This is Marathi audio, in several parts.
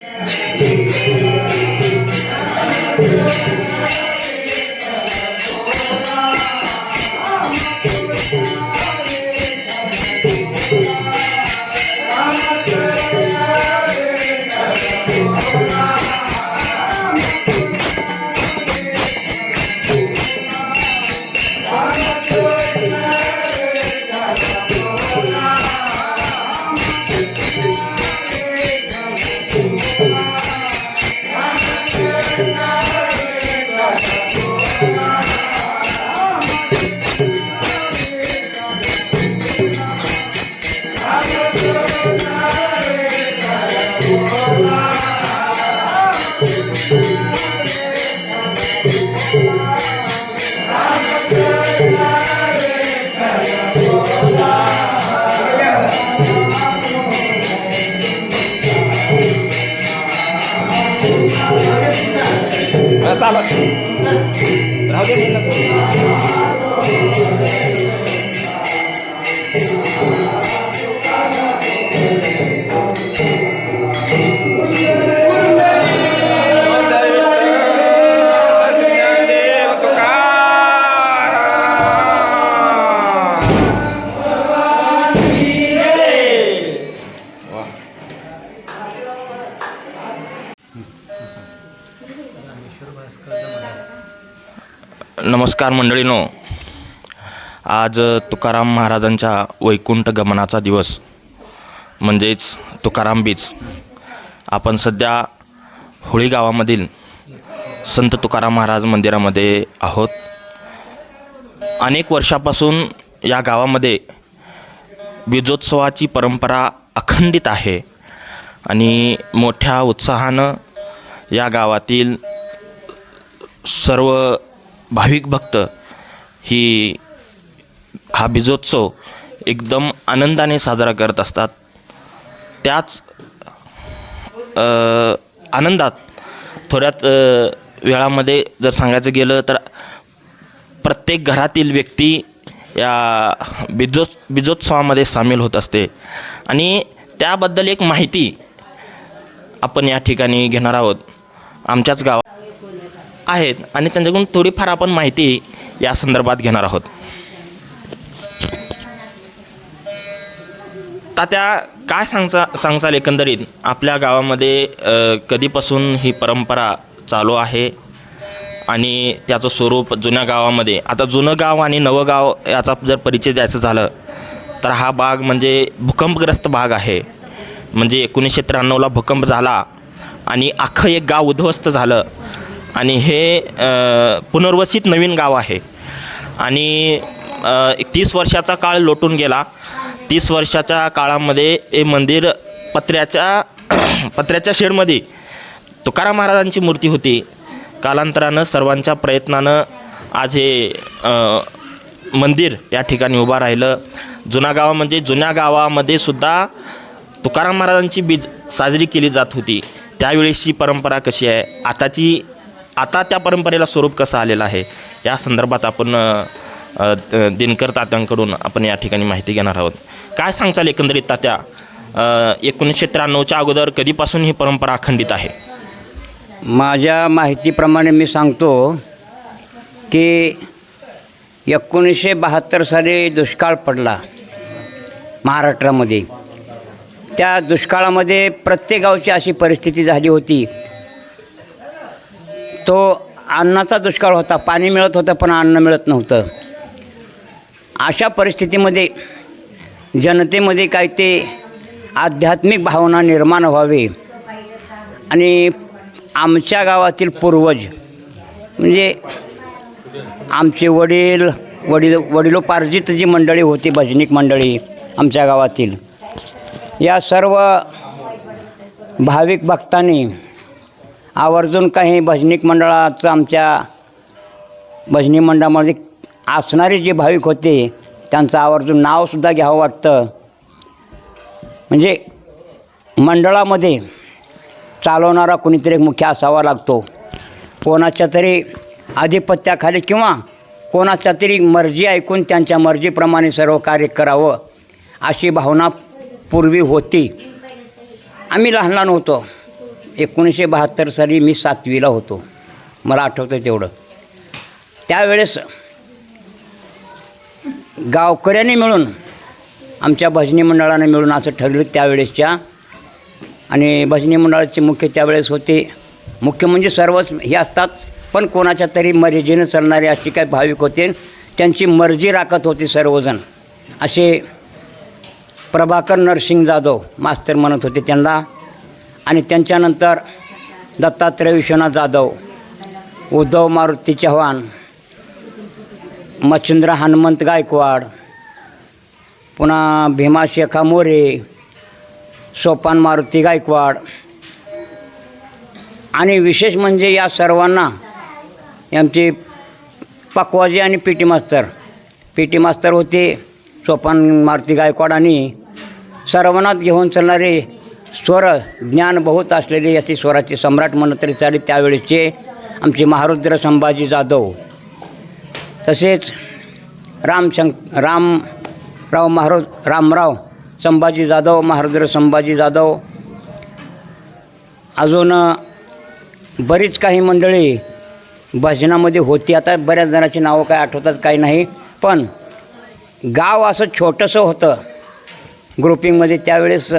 चालत राहू दे नको. नमस्कार मंडळीनो. आज तुकाराम महाराजांच्या वैकुंठ गमनाचा दिवस म्हणजेच तुकाराम बीज. आपण सध्या होळी गावामधील संत तुकाराम महाराज मंदिरामध्ये आहोत. अनेक वर्षापासून या गावामध्ये बीजोत्सवाची परंपरा अखंडित आहे आणि मोठ्या उत्साहानं या गावातील सर्व भाविक भक्त ही हा बीजोत्सव एकदम आनंदाने साजरा करत असतात. त्याच आनंदात थोड्यात वेळामध्ये जर सांगायचं गेलं तर प्रत्येक घरातील व्यक्ती या बीजो बीजोत्सवामध्ये सामील होत असते. आणि त्याबद्दल एक माहिती आपण या ठिकाणी घेणार आहोत. आमच्याच गावात आहेत आणि त्यांच्याकडून थोडीफार आपण माहिती या संदर्भात घेणार आहोत. तात्या काय सांगचा सांगचाल एकंदरीत? आपल्या गावामध्ये कधीपासून ही परंपरा चालू आहे? आणि त्याचं स्वरूप जुन्या गावामध्ये आता जुनं गाव आणि नवं गाव याचा जर परिचय द्यायचं झालं तर हा भाग म्हणजे भूकंपग्रस्त भाग आहे. म्हणजे एकोणीसशे त्र्याण्णवला भूकंप झाला आणि अख्खं एक गाव उद्ध्वस्त झालं. आणि हे पुनर्वसित नवीन गाव आहे. आणि एक तीस वर्षाचा काळ लोटून गेला. तीस वर्षाच्या काळामध्ये हे मंदिर पत्र्याच्या पत्र्याच्या शेडमध्ये तुकाराम महाराजांची मूर्ती होती. कालांतरानं सर्वांच्या प्रयत्नानं आज हे मंदिर या ठिकाणी उभं राहिलं. जुना गाव म्हणजे जुन्या गावामध्ये सुद्धा तुकाराम महाराजांची बीज साजरी केली जात होती. त्यावेळेसची परंपरा कशी आहे? आताची आता त्या परंपरेला स्वरूप कसं आलेलं आहे? या संदर्भात आपण दिनकर तात्यांकडून आपण या ठिकाणी माहिती घेणार आहोत. काय सांगचाल एकंदरीत तात्या? एकोणीसशे त्र्याण्णवच्या अगोदर कधीपासून ही परंपरा अखंडित आहे? माझ्या माहितीप्रमाणे मी सांगतो की एकोणीसशे बहात्तर साली दुष्काळ पडला महाराष्ट्रामध्ये. त्या दुष्काळामध्ये प्रत्येक गावची अशी परिस्थिती झाली होती. तो अन्नाचा दुष्काळ होता. पाणी मिळत होतं पण अन्न मिळत नव्हतं. अशा परिस्थितीमध्ये जनतेमध्ये काही ते आध्यात्मिक भावना निर्माण व्हावे. आणि आमच्या गावातील पूर्वज म्हणजे आमचे वडील वडील वडिलोपार्जित जी मंडळी होती भजनिक मंडळी आमच्या गावातील. या सर्व भाविक भक्तांनी आवर्जून काही भजनिक मंडळाचं आमच्या भजनी मंडळामध्ये असणारे जे भाविक होते त्यांचं आवर्जून नावसुद्धा घ्यावं वाटतं. म्हणजे मंडळामध्ये चालवणारा कुणीतरी मुख्य असावा लागतो. कोणाच्या तरी आधिपत्याखाली किंवा कोणाच्या तरी मर्जी ऐकून त्यांच्या मर्जीप्रमाणे सर्व कार्य करावं अशी भावना पूर्वी होती. आम्ही लहान लहान होतो. एकोणीसशे बहात्तर साली मी सातवीला होतो. मला आठवतं तेवढं. त्यावेळेस गावकऱ्यांनी मिळून आमच्या भजनी मंडळाने मिळून असं ठरलं त्यावेळेसच्या. आणि भजनी मंडळाचे मुख्य त्यावेळेस होते. मुख्य म्हणजे सर्वच हे असतात पण कोणाच्या तरी मर्जीनं चालणारे अशी काही भाविक होते. त्यांची मर्जी राखत होती सर्वजण. असे प्रभाकर नरसिंग जाधव मास्तर म्हणत होते त्यांना आणि त्यांच्यानंतर दत्तात्रय विश्वनाथ जाधव उद्धव मारुती चव्हाण मच्छिंद्र हनुमंत गायकवाड पुन्हा भीमा शेखा मोरे सोपान मारुती गायकवाड. आणि विशेष म्हणजे या सर्वांना आमचे पकवाजी आणि P T master P T master होते सोपान मारुती गायकवाड आणि सर्वांनाच घेऊन चालणारे स्वर ज्ञान बहुत असलेले असे स्वराचे सम्राट म्हणत तरी चालेल त्यावेळेचे आमचे महारुद्र संभाजी जाधव. तसेच रामशंक रामराव महारो रामराव संभाजी जाधव महारुद्र संभाजी जाधव. अजून बरीच काही मंडळी भजनामध्ये होती. आता बऱ्याच जणांची नावं काय आठवतात काही नाही. पण गाव असं छोटंसं होतं. ग्रुपिंगमध्ये त्यावेळेस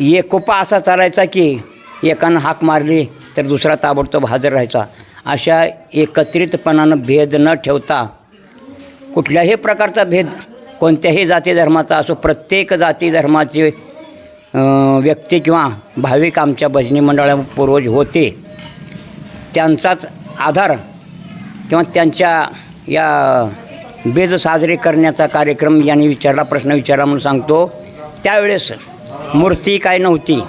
एकोपा असा चालायचा की एकानं हाक मारली तर दुसरा ताबडतोब हजर राहायचा. अशा एकत्रितपणानं भेद न ठेवता कुठल्याही प्रकारचा भेद कोणत्याही जाती धर्माचा असो प्रत्येक जाती धर्माचे व्यक्ती किंवा भाविक आमच्या भजनी मंडळा पूर्वज होते. त्यांचाच आधार किंवा त्यांच्या या बेज साजरे करण्याचा कार्यक्रम यांनी विचारला प्रश्न विचारला म्हणून सांगतो. त्यावेळेस मूर्ती काय नव्हती.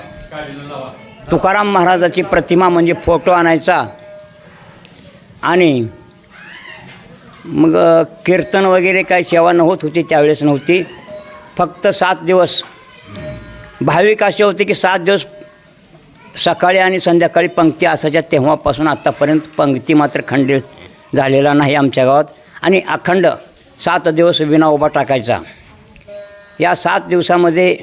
तुकाराम महाराजाची प्रतिमा म्हणजे फोटो आणायचा. आणि मग कीर्तन वगैरे काय सेवा नव्हत होती त्यावेळेस नव्हती. फक्त सात दिवस. भाविक असे होते की सात दिवस सकाळी आणि संध्याकाळी पंक्ती असायच्या. तेव्हापासून आत्तापर्यंत पंक्ती मात्र खंडित झालेला नाही आमच्या गावात. आणि अखंड सात दिवस विना उभा टाकायचा. या सात दिवसामध्ये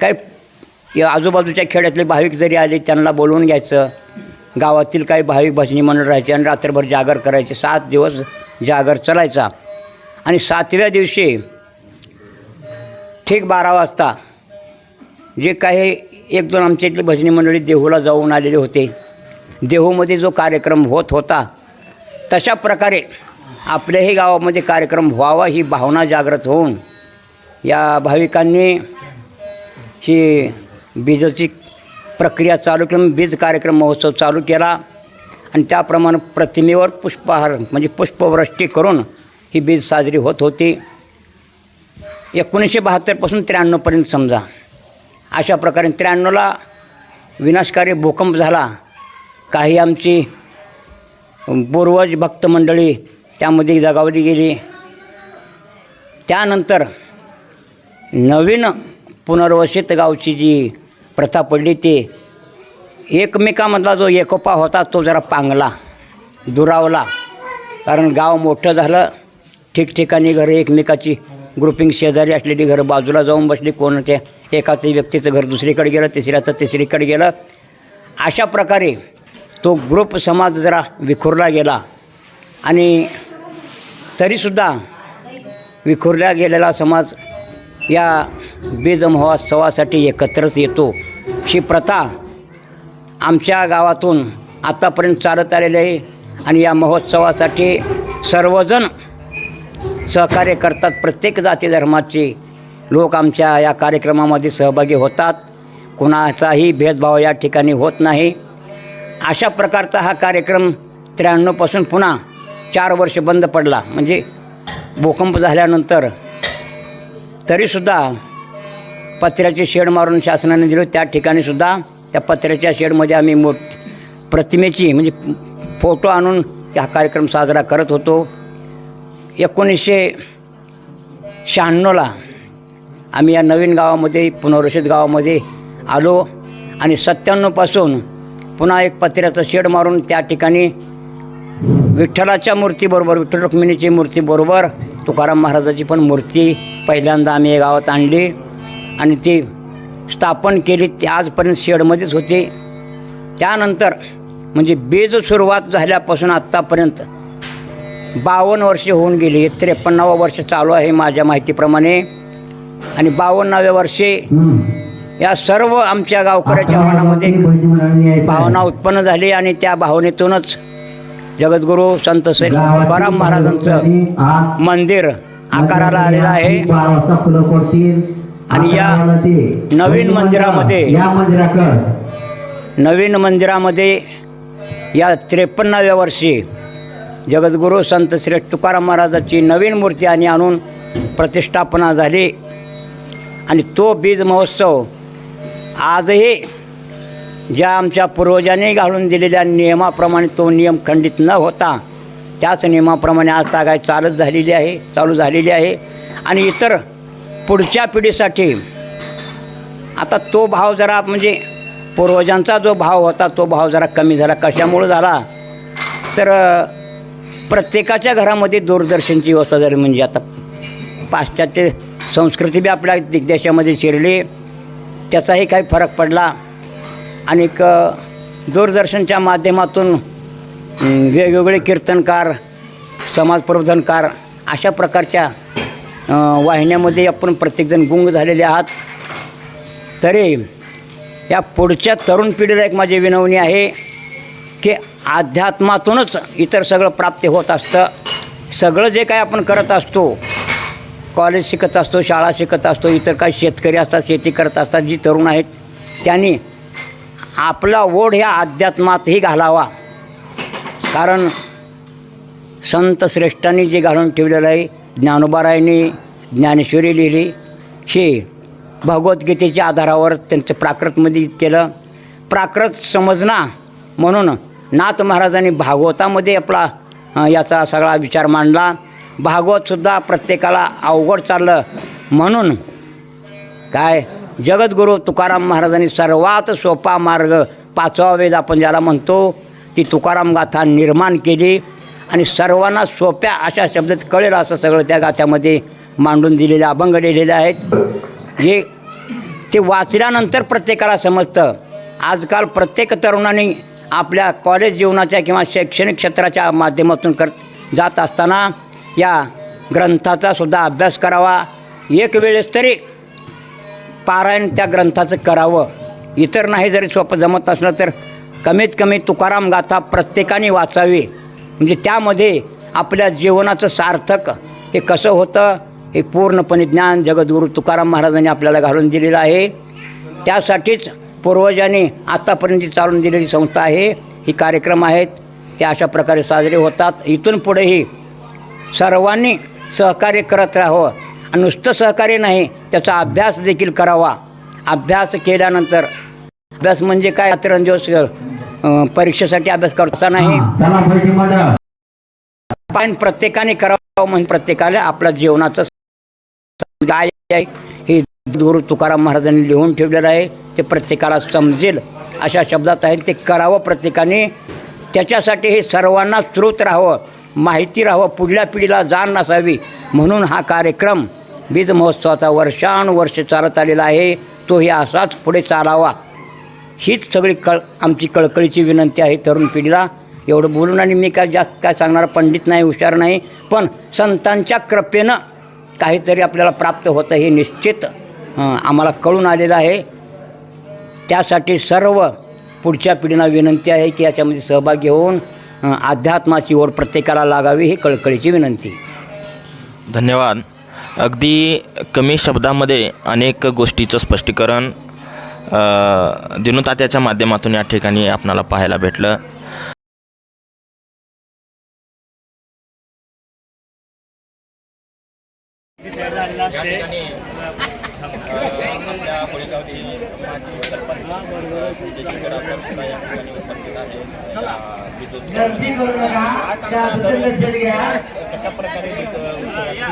काही या आजूबाजूच्या खेड्यातले भाविक जरी आले त्यांना बोलवून घ्यायचं. गावातील काही भाविक भजनी म्हणून राहायचे आणि रात्रभर जागर करायचे. सात दिवस जागर चलायचा. आणि सातव्या दिवशी ठीक बारा वाजता जे काही एक दोन आमच्या इथली भजनी मंडळी देहूला जाऊन आलेले होते. देहूमध्ये जो कार्यक्रम होत होता तशा प्रकारे आपल्याही गावामध्ये कार्यक्रम व्हावा ही भावना जागृत होऊन या भाविकांनी ही बीजाची प्रक्रिया चालू केली बीज कार्यक्रम महोत्सव चालू केला. आणि त्याप्रमाणे प्रतिमेवर पुष्पहार म्हणजे पुष्पवृष्टी करून ही बीज साजरी होत होती. एकोणीसशे बहात्तरपासून त्र्याण्णवपर्यंत समजा. अशा प्रकारे त्र्याण्णवला विनाशकारी भूकंप झाला. काही आमची पूर्वज भक्त मंडळी त्यामध्ये जगावली गेली. त्यानंतर नवीन पुनर्वसित गावची जी प्रथा पडली ती एकमेकामधला जो एकोपा होता तो जरा पांगला दुरावला. कारण गाव मोठं झालं ठिकठिकाणी घरं एकमेकाची ग्रुपिंग शेजारी असलेली घरं बाजूला जाऊन बसली कोणाच्या एकाचं व्यक्तीचं घर दुसरीकडे गेलं तिसऱ्याचं तिसरीकडे गेलं. अशा प्रकारे तो ग्रुप समाज जरा विखुरला गेला. आणि तरीसुद्धा विखुरला गेलेला समाज या बीज महोत्सवासाठी एकत्रच येतो. ही प्रथा आमच्या गावातून आत्तापर्यंत चालत आलेली आहे आणि या महोत्सवासाठी सर्वजण सहकार्य करतात. प्रत्येक जाती धर्माचे लोक आमच्या या कार्यक्रमामध्ये सहभागी होतात. कुणाचाही भेदभाव या ठिकाणी होत नाही. अशा प्रकारचा हा कार्यक्रम त्र्याण्णवपासून पुन्हा चार वर्ष बंद पडला. म्हणजे भूकंप झाल्यानंतर तरीसुद्धा पत्र्याचे शेड मारून शासनाने दिलं. त्या ठिकाणीसुद्धा त्या पत्र्याच्या शेडमध्ये आम्ही मोठ प्रतिमेची म्हणजे फोटो आणून हा कार्यक्रम साजरा करत होतो. एकोणीसशे शहाण्णवला आम्ही या नवीन गावामध्ये पुनर्वसित गावामध्ये आलो आणि सत्त्याण्णवपासून पुन्हा एक पत्र्याचं शेड मारून त्या ठिकाणी विठ्ठलाच्या मूर्तीबरोबर विठ्ठल रुक्मिणीची मूर्तीबरोबर तुकाराम महाराजाची पण मूर्ती पहिल्यांदा आम्ही या गावात आणली. आणि ती स्थापन केली ते आजपर्यंत शेडमध्येच होते. त्यानंतर म्हणजे बीज सुरुवात झाल्यापासून आत्तापर्यंत बावन्न वर्षे होऊन गेली. हे त्रेपन्नावं वर्ष चालू आहे माझ्या माहितीप्रमाणे. आणि बावन्नाव्या वर्षे या सर्व आमच्या गावकऱ्याच्या मनामध्ये भावना उत्पन्न झाली आणि त्या भावनेतूनच जगद्गुरू संत श्री तुकाराम महाराजांचं मंदिर आकाराला आलेलं आहे. आणि या नवीन मंदिरामध्ये नवीन मंदिरामध्ये या त्रेपन्नाव्या वर्षी जगद्गुरू संत श्री तुकाराम महाराजाची नवीन मूर्ती आणि आणून प्रतिष्ठापना झाली. आणि तो बीज महोत्सव आजही ज्या आमच्या पूर्वजांनी घालून दिलेल्या नियमाप्रमाणे तो नियम खंडित न होता त्याच नियमाप्रमाणे आज तागाय चालत झालेली आहे चालू झालेली आहे. आणि इतर पुढच्या पिढीसाठी. आता तो भाव जरा म्हणजे पूर्वजांचा जो भाव होता तो भाव जरा कमी झाला. कशामुळं झाला? तर प्रत्येकाच्या घरामध्ये दूरदर्शनची व्यवस्था झाली म्हणजे आता पाश्चात्य संस्कृती बी आपल्या दिग्देशामध्ये शिरली. त्याचाही काही फरक पडला. आणि दूरदर्शनच्या माध्यमातून वेगवेगळे कीर्तनकार समाजप्रबोधनकार अशा प्रकारच्या वाहिन्यामध्ये आपण प्रत्येकजण गुंग झालेले आहात. तरी या पुढच्या तरुण पिढीला एक माझी विनवणी आहे की अध्यात्मातूनच इतर सगळं प्राप्त होत असतं. सगळं जे काय आपण करत असतो कॉलेज शिकत असतो शाळा शिकत असतो इतर काही शेतकरी असतात शेती करत असतात जी तरुण आहेत त्यांनी आपला ओढ ह्या अध्यात्मातही घालावा. कारण संत श्रेष्ठांनी जे घालून ठेवलेलं आहे ज्ञानोबारायांनी ज्ञानेश्वरी लिहिली. हे भगवद्गीतेच्या आधारावर त्यांचं प्राकृतमध्ये केलं. प्राकृत समजना म्हणून नाथ महाराजांनी भागवतामध्ये आपला याचा सगळा विचार मांडला. भागवतसुद्धा प्रत्येकाला अवघड चाललं. म्हणून काय? जगद्गुरू तुकाराम महाराजांनी सर्वात सोपा मार्ग पाचवा वेद आपण ज्याला म्हणतो ती तुकाराम गाथा निर्माण केली. आणि सर्वांना सोप्या अशा शब्दात कळेल असं सगळं त्या गाथ्यामध्ये मांडून दिलेले अभंग लिहिलेले आहेत. हे ते वाचल्यानंतर प्रत्येकाला समजतं. आजकाल प्रत्येक तरुणाने आपल्या कॉलेज जीवनाच्या किंवा शैक्षणिक क्षेत्राच्या माध्यमातून करत जात असताना या ग्रंथाचा सुद्धा अभ्यास करावा. एक वेळेस तरी पारायण त्या ग्रंथाचं करावं. इतर नाही जरी सोपं जमत असलं तर कमीत कमी तुकाराम गाथा प्रत्येकाने वाचावी. म्हणजे त्यामध्ये आपल्या जीवनाचं सार्थक हे कसं होतं हे पूर्णपणे ज्ञान जगद्गुरू तुकाराम महाराजांनी आपल्याला घालून दिलेलं आहे. त्यासाठीच पूर्वजांनी आत्तापर्यंत जी चालून दिलेली संस्था आहे ही कार्यक्रम आहेत. ते अशा प्रकारे साजरे होतात. इथून पुढेही सर्वांनी सहकार्य करत राहावं. आणि नुसतं सहकार्य नाही त्याचा अभ्यास देखील करावा. अभ्यास केल्यानंतर अभ्यास म्हणजे काय? रात्रंदिवस परीक्षेसाठी अभ्यास करता नाही पण प्रत्येकाने करावं म्हणजे प्रत्येकाला आपल्या जीवनाचं आहे. हे गुरु तुकाराम महाराजांनी लिहून ठेवलेलं आहे. ते प्रत्येकाला समजेल अशा शब्दात आहे. ते करावं प्रत्येकाने. त्याच्यासाठी हे सर्वांना श्रोत राहावं माहिती राहावं पुढल्या पिढीला जाण नसावी म्हणून हा कार्यक्रम बीज महोत्सवाचा वर्षानुवर्ष चालत आलेला आहे. तो हे असाच पुढे चालावा. हीच सगळी कळ आमची कळकळीची विनंती आहे तरुण पिढीला. एवढं बोलून आणि मी काय जास्त काय सांगणार पंडित नाही हुशार नाही पण संतांच्या कृपेनं काहीतरी आपल्याला प्राप्त होतं हे निश्चित आम्हाला कळून आलेलं आहे. त्यासाठी सर्व पुढच्या पिढीला विनंती आहे की याच्यामध्ये सहभागी होऊन अध्यात्माची ओढ प्रत्येकाला लागावी ही कळकळीची विनंती. धन्यवाद. अगदी कमी शब्दामध्ये अनेक गोष्टीचं स्पष्टीकरण अ, दिनुतात्याच्या माध्यमातून या ठिकाणी आपणाला पाहायला भेटलं. गर्दी करू नका. त्याबद्दल लक्षात घ्या.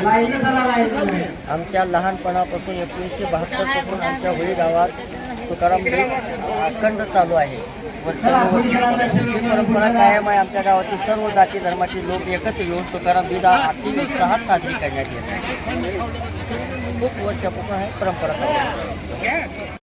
लाईन चला लाईन आमच्या लहानपणापासून एकोणीसशे बहात्तरपासून आमच्या होळी गावात तुकाराम अखंड चालू आहे. सर्व ही परंपरा कायम आहे आमच्या गावातील. सर्व जाती धर्माचे लोक एकत्र येऊन तुकाराम दिला अति उत्साहात साजरी करण्यात येते. खूप वर्षापासून आहे परंपरा चालू आहे.